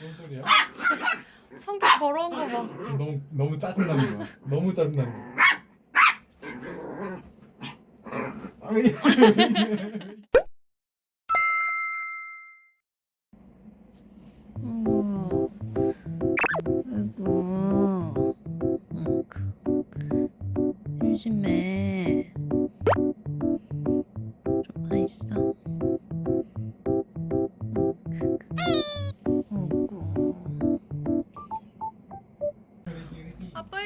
뭔 소리야? 성격 더러운 거 봐. 지금 너무 너무 짜증나는 거야. 너무 짜증나는 거야. 아, 왜 이래? 아이고. 아이고. 심심해. 좀 맛있어.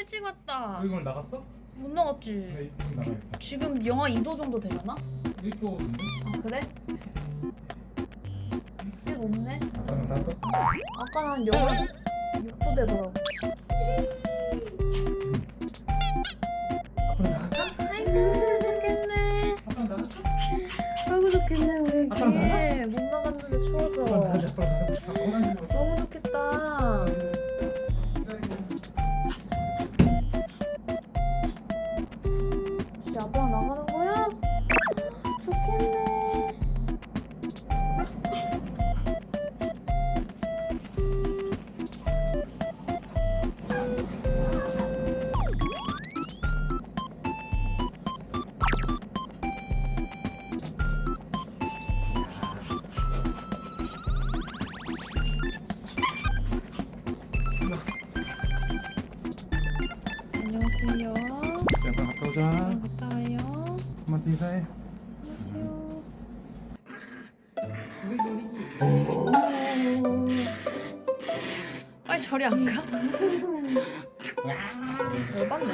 일찍 왔다. 이걸 나갔어? 못 나갔지. 네, 나가야겠다. 지금 영하 2도 정도 되려나? 이거? 아 그래? 꽤 높네. 아빠는 나갔어? 아까 한 영하 6도 되더라고. 안녕하세요. 아빠 갔다 오자. 저랑 갔다 와요. 엄마한테 인사해. 안녕하세요. 빨리 저리 안 가? 열받네.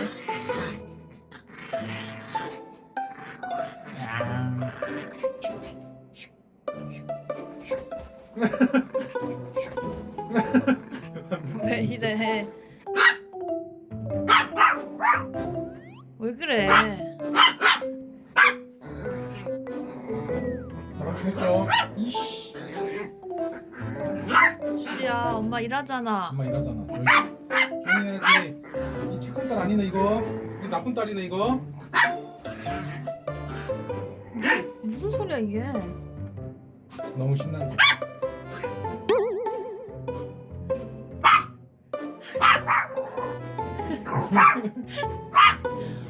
왜 이제 해? 그래? 죽였죠? 이씨. 주리야, 엄마 일하잖아. 엄마 일하잖아. 조용히 조용히 해야지. 이 착한 딸 아니네 이거. 이 나쁜 딸이네 이거. 무슨 소리야 이게? 너무 신난 소리.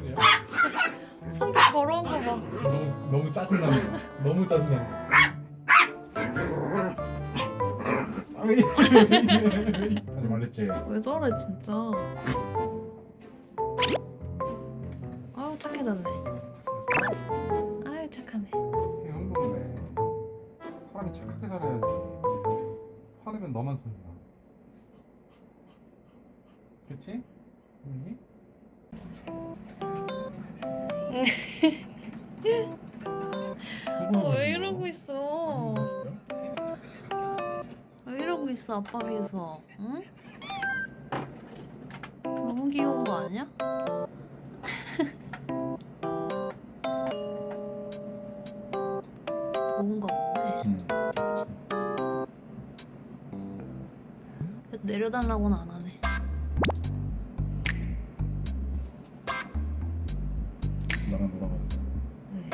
소리야? 성격 더러운 거 봐. 너무 너무 짜증나는. 너무 짜증나는. 아, 왜 이래? 하지 말랬지. 왜 저래 진짜? 아우 착해졌네. 아유 착하네. 그냥 흥분네. 사람이 착하게 살아야지. 화내면 너만 손해야. 그렇지? 응? 어, 왜 이러고 있어? 왜 이러고 있어 아빠 위해서? 응? 너무 귀여운 거 아니야? 더운가 본데. 응. 그래도 내려달라고는 안 하네. 나랑 놀아보자. 네.